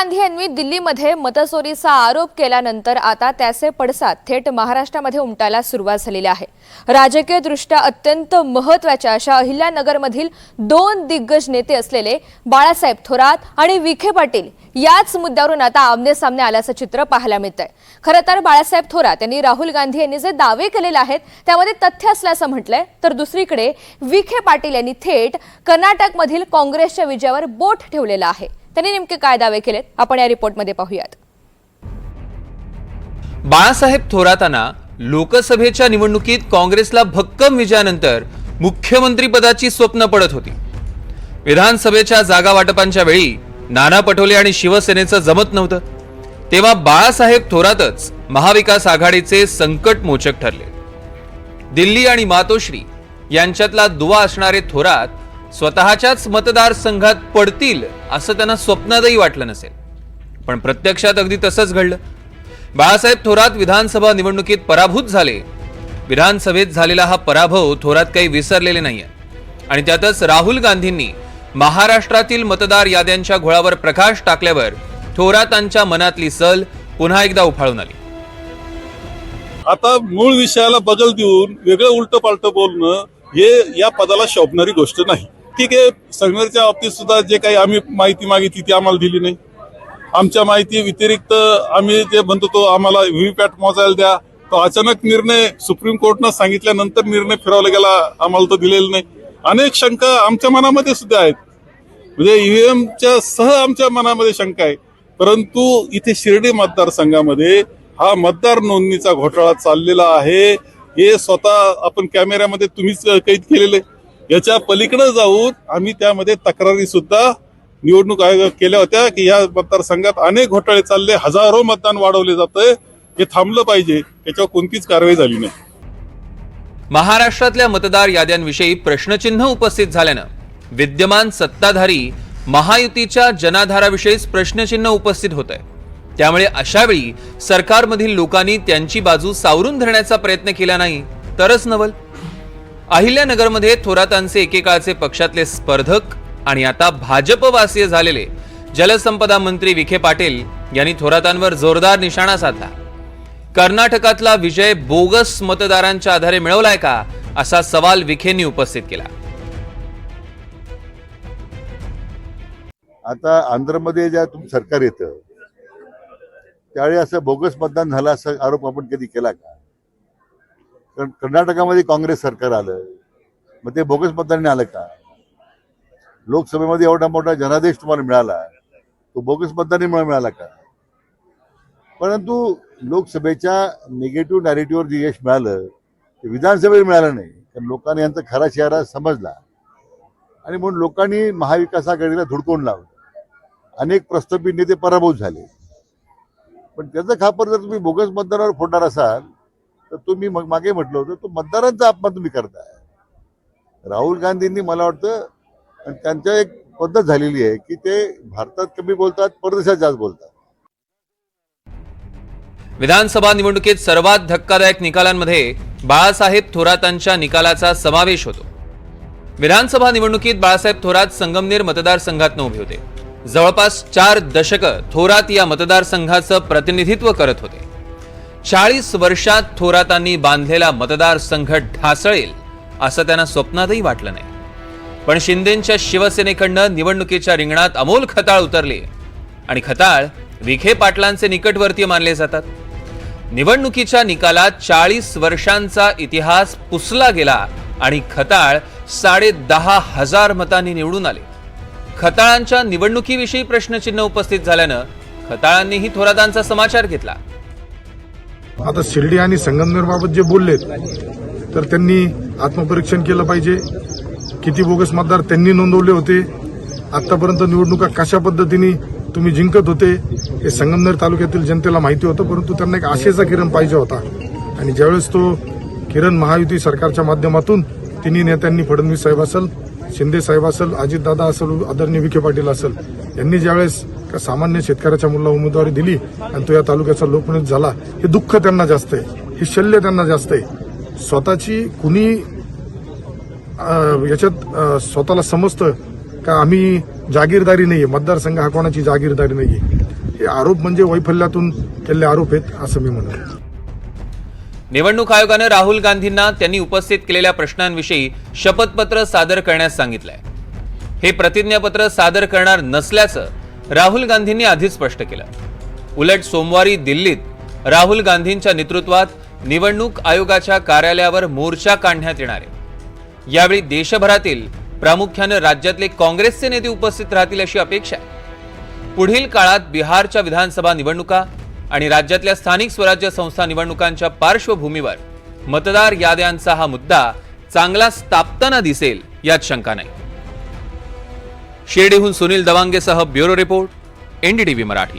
गांधी यांनी दिल्लीमध्ये मतचोरीचा आरोप केल्यानंतर आता त्याचे पडसाद थेट महाराष्ट्रामध्ये उमटायला सुरुवात झालेली आहे. राजकीयदृष्ट्या अत्यंत महत्त्वाच्या अशा अहिल्यानगरमधील दोन दिग्गज नेते असलेले बाळासाहेब थोरात आणि विखे पाटील याच मुद्द्यावरून आता आमने सामने आल्याचं चित्र पाहायला मिळत आहे खरं तर बाळासाहेब थोरात यांनी राहुल गांधी यांनी जे दावे केलेले आहेत त्यामध्ये तथ्य असल्याचं म्हटलंय. तर दुसरीकडे विखे पाटील यांनी थेट कर्नाटकमधील काँग्रेसच्या विजयावर बोट ठेवलेला आहे. त्यांनी नेमके काय दावे केलेत? आपण या रिपोर्टमध्ये पाहूयात. बाळासाहेब थोरातांना लोकसभेच्या निवडणुकीत काँग्रेसला भक्कम विजयानंतर मुख्यमंत्रीपदाची स्वप्न पडत होती. विधानसभेच्या जागा वाटपांच्या वेळी नाना पटोले आणि शिवसेनेचं जमत नव्हतं. तेव्हा बाळासाहेब थोरातच महाविकास आघाडीचे संकट मोचक ठरले. दिल्ली आणि मातोश्री यांच्यातला दुवा असणारे थोरात स्वतःच्याच मतदारसंघात पडतील असं त्यांना स्वप्नातही वाटलं नसेल. पण प्रत्यक्षात अगदी तसंच घडलं. बाळासाहेब थोरात विधानसभा निवडणुकीत पराभूत झाले. विधानसभेत झालेला हा पराभव थोरात काही विसरलेले नाहीये. आणि त्यातच राहुल गांधींनी महाराष्ट्रातील मतदार याद्यांच्या घोळावर प्रकाश टाकल्यावर थोरातांच्या मनातली सल पुन्हा एकदा उफाळून आली. आता मूळ विषयाला बगल देऊन वेगळं उलट पालट बोलणं हे या पदाला शोभणारी गोष्ट नाही. ठीक आहे संघटनेच्या बाबतीत सुद्धा जे काही आम्ही माहिती मागितली ती आम्हाला दिली नाही. आमच्या माहिती व्यतिरिक्त आम्ही जे म्हणतो तो आम्हाला व्हीव्हीपॅट मोजायला द्या. तो अचानक निर्णय सुप्रीम कोर्टनं सांगितल्यानंतर निर्णय फिरवला गेला आम्हाला तो दिलेला नाही. अनेक शंका आमच्या मनामध्ये सुद्धा आहेत. म्हणजे ईव्हीएमच्या सह आमच्या मनामध्ये शंका आहे. परंतु इथे शिर्डी मतदारसंघामध्ये हा मतदार नोंदणीचा घोटाळा चाललेला आहे. हे स्वतः आपण कॅमेऱ्यामध्ये तुम्हीच कैद केलेले. याच्या पलीकडे जाऊन आम्ही त्यामध्ये तक्रारी सुद्धा निवडणूक आयोग केल्या होत्या की या मतदारसंघात अनेक घोटाळे चालले हजारो मतदान वाढवले जातंय. हे थांबलं पाहिजे याच्यावर कोणतीच कारवाई झाली नाही. महाराष्ट्रातल्या मतदार याद्यांविषयी प्रश्नचिन्ह उपस्थित झाल्यानं विद्यमान सत्ताधारी महायुतीच्या जनाधाराविषयीच प्रश्नचिन्ह उपस्थित होत आहे त्यामुळे अशावेळी सरकारमधील लोकांनी त्यांची बाजू सावरून धरण्याचा प्रयत्न केला नाही. तरच नवल. अहिल्यानगरमध्ये थोरातांचे एकेकाळचे पक्षातले स्पर्धक आणि आता भाजपवासीय झालेले जलसंपदा मंत्री विखे पाटील यांनी थोरातांवर जोरदार निशाणा साधला. कर्नाटकातला विजय बोगस मतदारांच्या आधारे मिळवलाय का असा सवाल विखेंनी उपस्थित केला. आता आंध्रमध्ये ज्या तुम सरकार येतं त्यावेळी असं बोगस मतदान झालं असं आरोप आपण कधी केला का? कर्नाटकामध्ये काँग्रेस सरकार आलं. मग ते बोगस मतदान आलं का? लोकसभेमध्ये एवढा मोठा जनादेश तुम्हाला मिळाला. तो बोगस मतदानामुळे मिळाला का? परंतु लोकसभेच्या निगेटिव्ह नॅरेटिव्हवर जे यश मिळालं ते विधानसभेवर मिळालं नाही. कारण लोकांनी यांचा खरा चेहरा समजला. आणि म्हणून लोकांनी महाविकास आघाडीला धुडकून लावलं. अनेक प्रस्थापित नेते पराभूत झाले. पण त्याचा खापर जर तुम्ही बोगस मतदारावर फोडणार असाल तर तुम्ही मग मागे म्हटलं होतं तो मतदारांचा अपमान तुम्ही करताय. राहुल गांधींनी मला वाटतं त्यांच्या एक पद्धत झालेली आहे की ते भारतात कमी बोलतात परदेशात जास्त बोलतात. विधानसभा निवडणुकीत सर्वात धक्कादायक निकालांमध्ये बाळासाहेब थोरातांच्या निकालाचा समावेश होतो. विधानसभा निवडणुकीत बाळासाहेब थोरात संगमनेर मतदारसंघातनं उभे होते. जवळपास चार दशकं थोरात या मतदारसंघाचं प्रतिनिधित्व करत होते. चाळीस वर्षात थोरातांनी बांधलेला मतदारसंघ ढासळेल असं त्यांना स्वप्नातही वाटलं नाही. पण शिंदेच्या शिवसेनेकडनं निवडणुकीच्या रिंगणात अमोल खताळ उतरले आणि खताळ विखे पाटलांचे निकटवर्तीय मानले जातात. निवडणुकीच्या निकालात चाळीस वर्षांचा इतिहास पुसला गेला आणि खताळ साडे दहा हजार मतांनी निवडून आले. खताळांच्या निवडणुकीविषयी प्रश्नचिन्ह उपस्थित झाल्यानं खताळांनीही थोरातांचा समाचार घेतला. आता शिर्डी आणि संगमनेरबाबत जे बोललेत तर त्यांनी आत्मपरीक्षण केलं पाहिजे. किती बोगस मतदार त्यांनी नोंदवले होते. आतापर्यंत निवडणुका कशा पद्धतीने तुम्ही जिंकत होते हे संगमनेर तालुक्यातील जनतेला माहिती होतं परंतु त्यांना एक आशेचा किरण पाहिजे होता. आणि ज्यावेळेस तो किरण महायुती सरकारच्या माध्यमातून तिन्ही नेत्यांनी फडणवीस साहेब असेल शिंदे साहेब असेल अजितदादा असेल आदरणीय विखे पाटील असेल यांनी ज्यावेळेस का सामान्य शेतकऱ्याच्या मुलाला उमेदवारी दिली आणि तो या तालुक्याचा लोकप्रतिनिधी झाला हे दुःख त्यांना जास्त आहे. हे शल्य त्यांना जास्त आहे. स्वतःची कुणी अं, याच्यात स्वतःला समजतं का आम्ही जागीरदारी नाहीये मतदारसंघ हा कोणाची जागीरदारी नाहीये? हे आरोप म्हणजे वैफल्यातून केलेले आरोप आहेत असं मी म्हणतो. निवडणूक आयोगानं राहुल गांधींना त्यांनी उपस्थित केलेल्या प्रश्नांविषयी शपथपत्र सादर करण्यास सांगितलंय. हे प्रतिज्ञापत्र सादर करणार नसल्याचं राहुल गांधींनी आधीच स्पष्ट केलं. उलट सोमवारी दिल्लीत राहुल गांधींच्या नेतृत्वात निवडणूक आयोगाच्या कार्यालयावर मोर्चा काढण्यात येणार आहे. यावेळी देशभरातील प्रामुख्यानं राज्यातले काँग्रेसचे नेते उपस्थित राहतील अशी अपेक्षा आहे. पुढील काळात बिहारच्या विधानसभा निवडणुका आणि राज्यातल्या स्थानिक स्वराज्य संस्था निवडणुकांच्या पार्श्वभूमीवर मतदार याद्यांचा हा मुद्दा चांगला तापताना दिसेल यात शंका नाही. शिर्डीहून सुनील दवांगेसह ब्युरो रिपोर्ट एनडीटीव्ही मराठी.